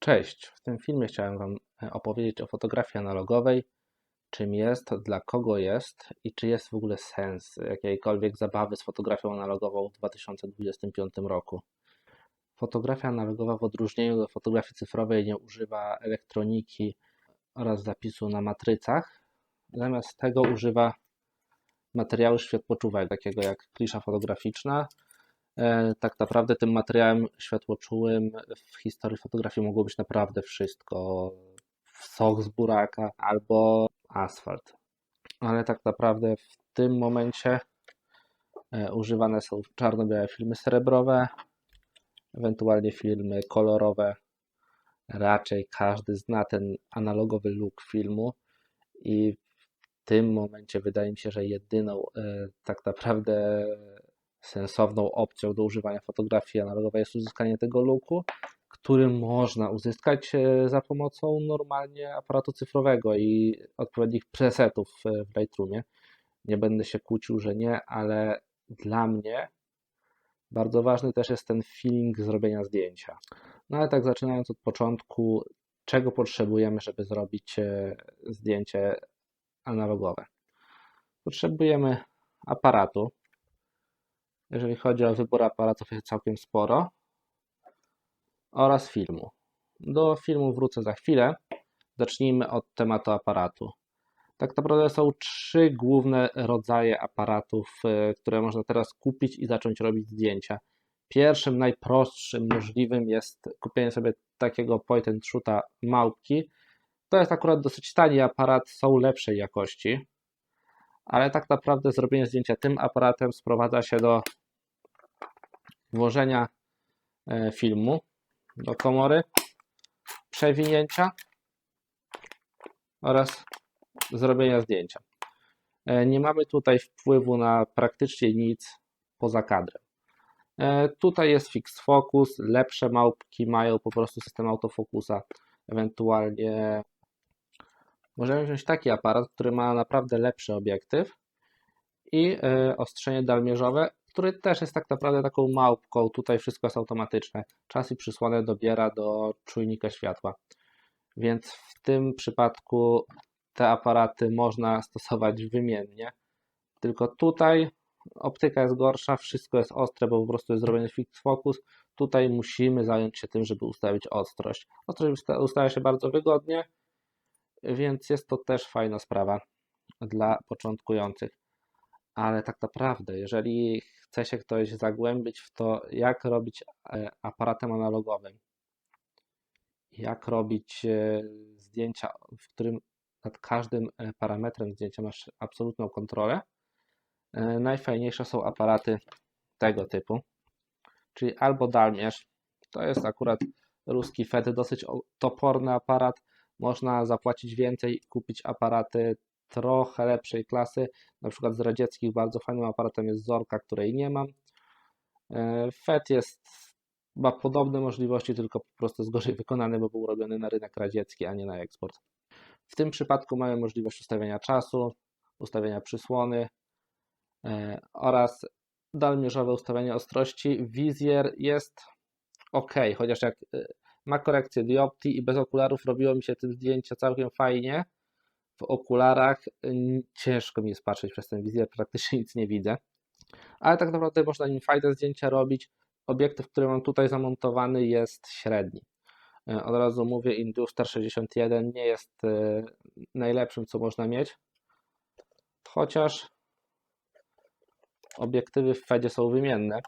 Cześć, w tym filmie chciałem Wam e, opowiedzieć o fotografii analogowej, czym jest, dla kogo jest i czy jest w ogóle sens jakiejkolwiek zabawy z fotografią analogową w 2025 roku. Fotografia analogowa w odróżnieniu do fotografii cyfrowej nie używa elektroniki oraz zapisu na matrycach, zamiast tego używa materiału światłoczuwego, takiego jak klisza fotograficzna, tak naprawdę tym materiałem światłoczułym w historii fotografii mogło być naprawdę wszystko. Sok z buraka albo asfalt. Ale tak naprawdę w tym momencie e, używane są czarno-białe filmy srebrowe, ewentualnie filmy kolorowe. Raczej każdy zna ten analogowy look filmu i w tym momencie wydaje mi się, że jedyną e, tak naprawdę sensowną opcją do używania fotografii analogowej jest uzyskanie tego looku, który można uzyskać e, za pomocą normalnie aparatu cyfrowego i odpowiednich presetów w Lightroomie. Nie będę się kłócił, że nie, ale dla mnie bardzo ważny też jest ten feeling zrobienia zdjęcia. No ale tak zaczynając od początku, czego potrzebujemy, żeby zrobić e, zdjęcie analogowe? Potrzebujemy aparatu, jeżeli chodzi o wybór aparatów jest całkiem sporo. Oraz filmu. Do filmu wrócę za chwilę. Zacznijmy od tematu aparatu. Tak naprawdę są trzy główne rodzaje aparatów, e, które można teraz kupić i zacząć robić zdjęcia. Pierwszym, najprostszym możliwym jest kupienie sobie takiego point and shoota małpki. To jest akurat dosyć tani aparat, są lepszej jakości, ale tak naprawdę zrobienie zdjęcia tym aparatem sprowadza się do włożenia e, filmu do komory, przewinięcia oraz zrobienia zdjęcia. E, nie mamy tutaj wpływu na praktycznie nic poza kadrem. E, tutaj jest fix focus, lepsze małpki mają po prostu system autofokusa, ewentualnie możemy wziąć taki aparat, który ma naprawdę lepszy obiektyw i ostrzenie dalmierzowe który też jest tak naprawdę taką małpką. Tutaj wszystko jest automatyczne. Czas i przysłonę dobiera do czujnika światła. Więc w tym przypadku te aparaty można stosować wymiennie. Tylko tutaj optyka jest gorsza, wszystko jest ostre, bo po prostu jest zrobiony fix focus. Tutaj musimy zająć się tym, żeby ustawić ostrość. Ostrość ustawia się bardzo wygodnie, więc jest to też fajna sprawa dla początkujących. Ale tak naprawdę, jeżeli chce się ktoś zagłębić w to, jak robić e, aparatem analogowym, jak robić e, zdjęcia, w którym nad każdym e, parametrem zdjęcia masz absolutną kontrolę. Najfajniejsze są aparaty tego typu, czyli albo dalmierz, to jest akurat ruski FET, dosyć toporny aparat, można zapłacić więcej i kupić aparaty trochę lepszej klasy. Na przykład z radzieckich bardzo fajnym aparatem jest Zorka, której nie mam. E, FET jest, ma podobne możliwości, tylko po prostu jest gorzej wykonany, bo był robiony na rynek radziecki, a nie na eksport. W tym przypadku mamy możliwość ustawienia czasu, ustawienia przysłony e, oraz dalmierzowe ustawienie ostrości. Wizjer jest ok, chociaż jak e, ma korekcję dioptii i bez okularów robiło mi się tym zdjęcia całkiem fajnie, w okularach ciężko mi jest patrzeć przez ten wizjer, praktycznie nic nie widzę. Ale tak naprawdę można nim fajne zdjęcia robić. Obiektyw, który mam tutaj zamontowany jest średni. E, od razu mówię, Induster 61 nie jest e, najlepszym, co można mieć. Chociaż obiektywy w Fedzie są wymienne,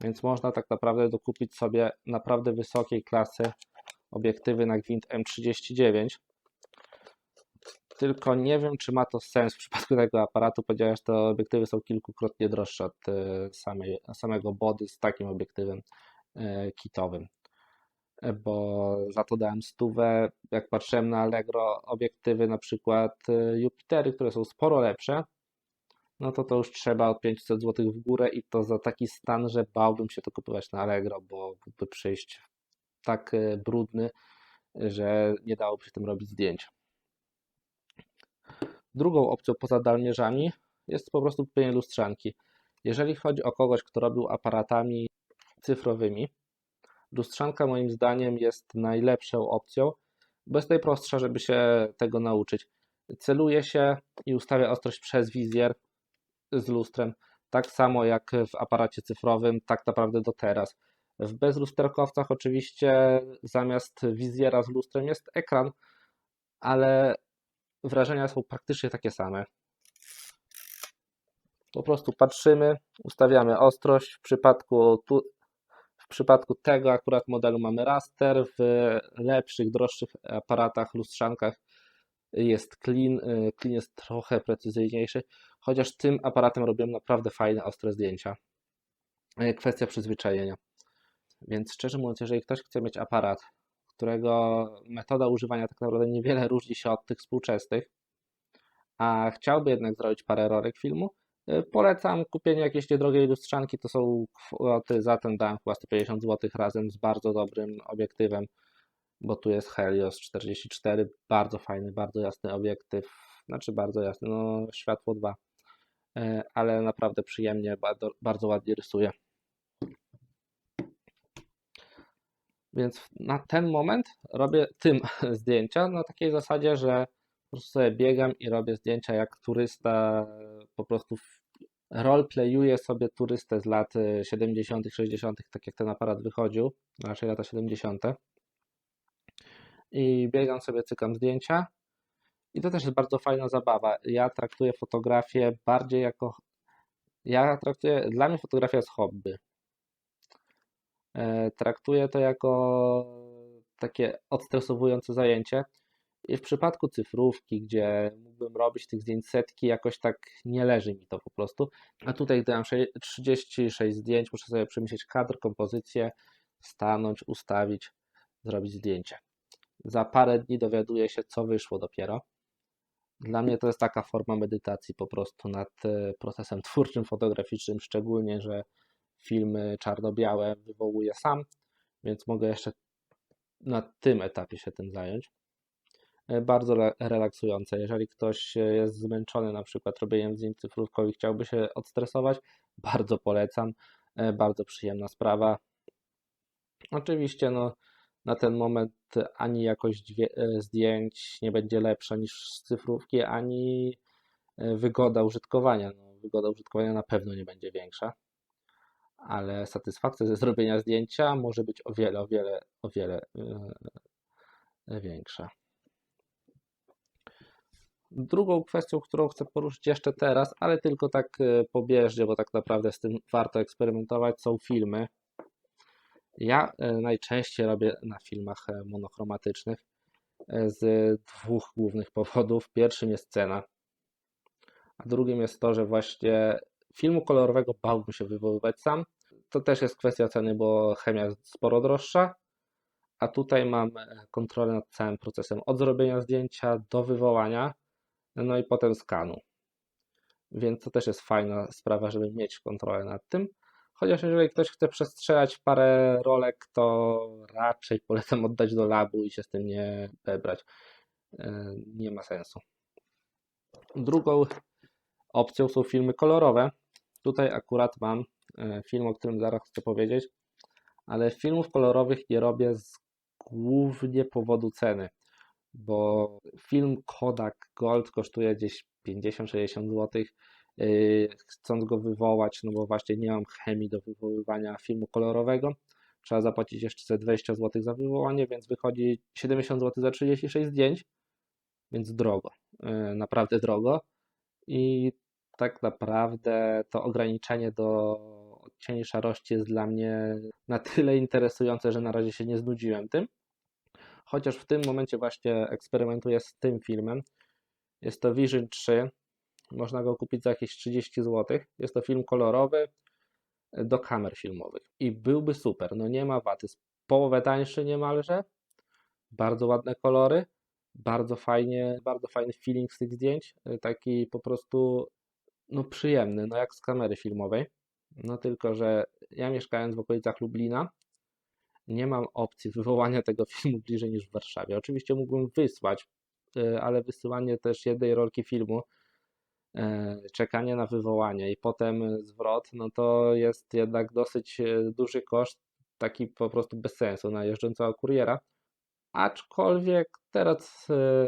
więc można tak naprawdę dokupić sobie naprawdę wysokiej klasy obiektywy na gwint M39 tylko nie wiem, czy ma to sens w przypadku tego aparatu, ponieważ te obiektywy są kilkukrotnie droższe od e, samej, samego body z takim obiektywem e, kitowym. E, bo za to dałem stówę. Jak patrzyłem na Allegro obiektywy, na przykład Jupitery, które są sporo lepsze, no to to już trzeba od 500 zł w górę i to za taki stan, że bałbym się to kupować na Allegro, bo by przyjść tak brudny, że nie dałoby się tym robić zdjęć. Drugą opcją poza dalmierzami jest po prostu kupienie lustrzanki. Jeżeli chodzi o kogoś, kto robił aparatami cyfrowymi, Lustrzanka moim zdaniem jest najlepszą opcją, bo jest najprostsza, żeby się tego nauczyć. Celuje się i ustawia ostrość przez wizjer z lustrem, tak samo jak w aparacie cyfrowym, tak naprawdę do teraz. W bezlusterkowcach oczywiście zamiast wizjera z lustrem jest ekran, ale wrażenia są praktycznie takie same. Po prostu patrzymy, ustawiamy ostrość. W przypadku, tu, w przypadku tego akurat modelu mamy raster, w lepszych, droższych aparatach, lustrzankach jest clean. Clean jest trochę precyzyjniejszy, chociaż tym aparatem robiłem naprawdę fajne, ostre zdjęcia. Kwestia przyzwyczajenia. Więc szczerze mówiąc, jeżeli ktoś chce mieć aparat, którego metoda używania tak naprawdę niewiele różni się od tych współczesnych, a chciałby jednak zrobić parę rolek filmu, y, polecam kupienie jakiejś niedrogiej lustrzanki, to są kwoty za ten dam chyba 150 zł razem z bardzo dobrym obiektywem, bo tu jest Helios 44, bardzo fajny, bardzo jasny obiektyw, znaczy bardzo jasny, no światło 2, y, ale naprawdę przyjemnie, bardzo, bardzo ładnie rysuje. Więc na ten moment robię tym zdjęcia na takiej zasadzie, że po prostu sobie biegam i robię zdjęcia jak turysta, po prostu roleplayuję sobie turystę z lat 70., 60., tak jak ten aparat wychodził, raczej lata 70. I biegam sobie, cykam zdjęcia. I to też jest bardzo fajna zabawa. Ja traktuję fotografię bardziej jako. Ja traktuję. Dla mnie fotografia jest hobby. E, traktuję to jako takie odstresowujące zajęcie. I w przypadku cyfrówki, gdzie mógłbym robić tych zdjęć setki, jakoś tak nie leży mi to po prostu. A tutaj, gdy mam 36 zdjęć, muszę sobie przemyśleć kadr, kompozycję, stanąć, ustawić, zrobić zdjęcie. Za parę dni dowiaduję się, co wyszło dopiero. Dla mnie to jest taka forma medytacji po prostu nad e, procesem twórczym, fotograficznym, szczególnie, że filmy czarno-białe wywołuję sam, więc mogę jeszcze na tym etapie się tym zająć. E, bardzo relaksujące. Jeżeli ktoś jest zmęczony na przykład robieniem zdjęć cyfrówkowych i chciałby się odstresować, bardzo polecam. E, bardzo przyjemna sprawa. Oczywiście no, na ten moment ani jakość e, zdjęć nie będzie lepsza niż z cyfrówki, ani wygoda użytkowania. No, wygoda użytkowania na pewno nie będzie większa ale satysfakcja ze zrobienia zdjęcia może być o wiele, o wiele, o wiele yy, większa. Drugą kwestią, którą chcę poruszyć jeszcze teraz, ale tylko tak e, pobieżnie, bo tak naprawdę z tym warto eksperymentować, są filmy. Ja e, najczęściej robię na filmach monochromatycznych z dwóch głównych powodów. Pierwszym jest cena, a drugim jest to, że właśnie filmu kolorowego bałbym się wywoływać sam. To też jest kwestia ceny, bo chemia jest sporo droższa, a tutaj mam kontrolę nad całym procesem od zrobienia zdjęcia do wywołania, no i potem skanu. Więc to też jest fajna sprawa, żeby mieć kontrolę nad tym. Chociaż jeżeli ktoś chce przestrzelać parę rolek, to raczej polecam oddać do labu i się z tym nie wybrać. E, nie ma sensu. Drugą opcją są filmy kolorowe. Tutaj akurat mam e, film, o którym zaraz chcę powiedzieć, ale filmów kolorowych nie robię z głównie powodu ceny, bo film Kodak Gold kosztuje gdzieś 50-60 zł. E, chcąc go wywołać, no bo właśnie nie mam chemii do wywoływania filmu kolorowego, trzeba zapłacić jeszcze 20 zł za wywołanie, więc wychodzi 70 zł za 36 zdjęć, więc drogo, e, naprawdę drogo. I tak naprawdę to ograniczenie do odcieni szarości jest dla mnie na tyle interesujące, że na razie się nie znudziłem tym. Chociaż w tym momencie właśnie eksperymentuję z tym filmem. Jest to Vision 3. Można go kupić za jakieś 30 zł. Jest to film kolorowy do kamer filmowych i byłby super. No nie ma. Jest połowę tańszy niemalże. Bardzo ładne kolory. Bardzo fajnie, bardzo fajny feeling z tych zdjęć. Taki po prostu no przyjemny, no jak z kamery filmowej. No tylko, że ja mieszkając w okolicach Lublina, nie mam opcji wywołania tego filmu bliżej niż w Warszawie. Oczywiście mógłbym wysłać, y, ale wysyłanie też jednej rolki filmu, y, czekanie na wywołanie i potem zwrot, no to jest jednak dosyć y, duży koszt. taki po prostu bez sensu na jeżdżącego kuriera. Aczkolwiek teraz e,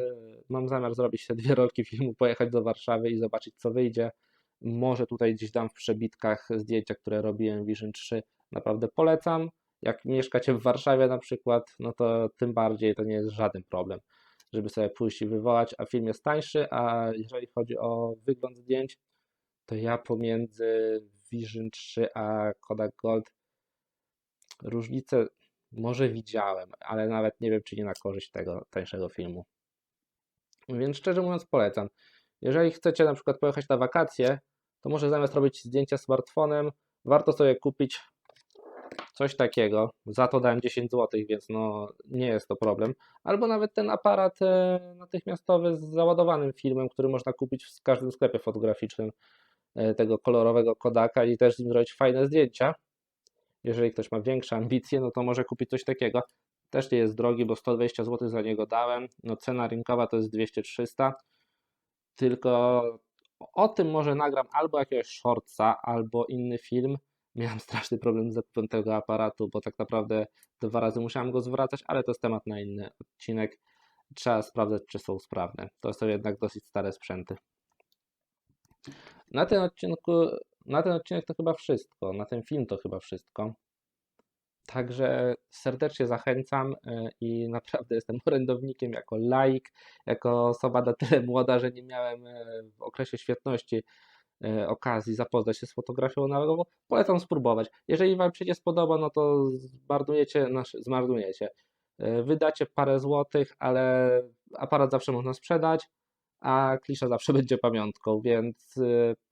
mam zamiar zrobić te dwie rolki filmu, pojechać do Warszawy i zobaczyć co wyjdzie. Może tutaj gdzieś dam w przebitkach zdjęcia, które robiłem Vision 3. Naprawdę polecam. Jak mieszkacie w Warszawie na przykład, no to tym bardziej to nie jest żaden problem, żeby sobie pójść i wywołać, a film jest tańszy, a jeżeli chodzi o wygląd zdjęć, to ja pomiędzy Vision 3 a Kodak Gold różnicę może widziałem, ale nawet nie wiem, czy nie na korzyść tego tańszego filmu. Więc szczerze mówiąc polecam. Jeżeli chcecie na przykład pojechać na wakacje, to może zamiast robić zdjęcia smartfonem, warto sobie kupić coś takiego. Za to dałem 10 zł, więc no nie jest to problem. Albo nawet ten aparat e, natychmiastowy z załadowanym filmem, który można kupić w każdym sklepie fotograficznym e, tego kolorowego Kodaka i też z nim zrobić fajne zdjęcia. Jeżeli ktoś ma większe ambicje, no to może kupić coś takiego. Też nie jest drogi, bo 120 zł za niego dałem. No cena rynkowa to jest 200-300. Tylko o tym może nagram albo jakiegoś shortsa, albo inny film. Miałem straszny problem z zakupem tego aparatu, bo tak naprawdę dwa razy musiałem go zwracać, ale to jest temat na inny odcinek. Trzeba sprawdzać, czy są sprawne. To są jednak dosyć stare sprzęty. Na ten odcinku, na ten odcinek to chyba wszystko. Na ten film to chyba wszystko. Także serdecznie zachęcam y, i naprawdę jestem orędownikiem jako laik, jako osoba na tyle młoda, że nie miałem y, w okresie świetności y, okazji zapoznać się z fotografią analogowo. Polecam spróbować. Jeżeli Wam się nie spodoba, no to zmarnujecie, znaczy zmarnujecie. Wydacie parę złotych, ale aparat zawsze można sprzedać, a klisza zawsze będzie pamiątką, więc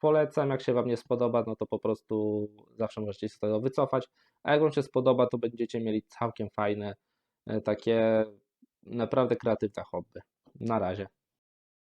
polecam. Jak się Wam nie spodoba, no to po prostu zawsze możecie się z tego wycofać. A jak Wam się spodoba, to będziecie mieli całkiem fajne, e, takie naprawdę kreatywne hobby. Na razie.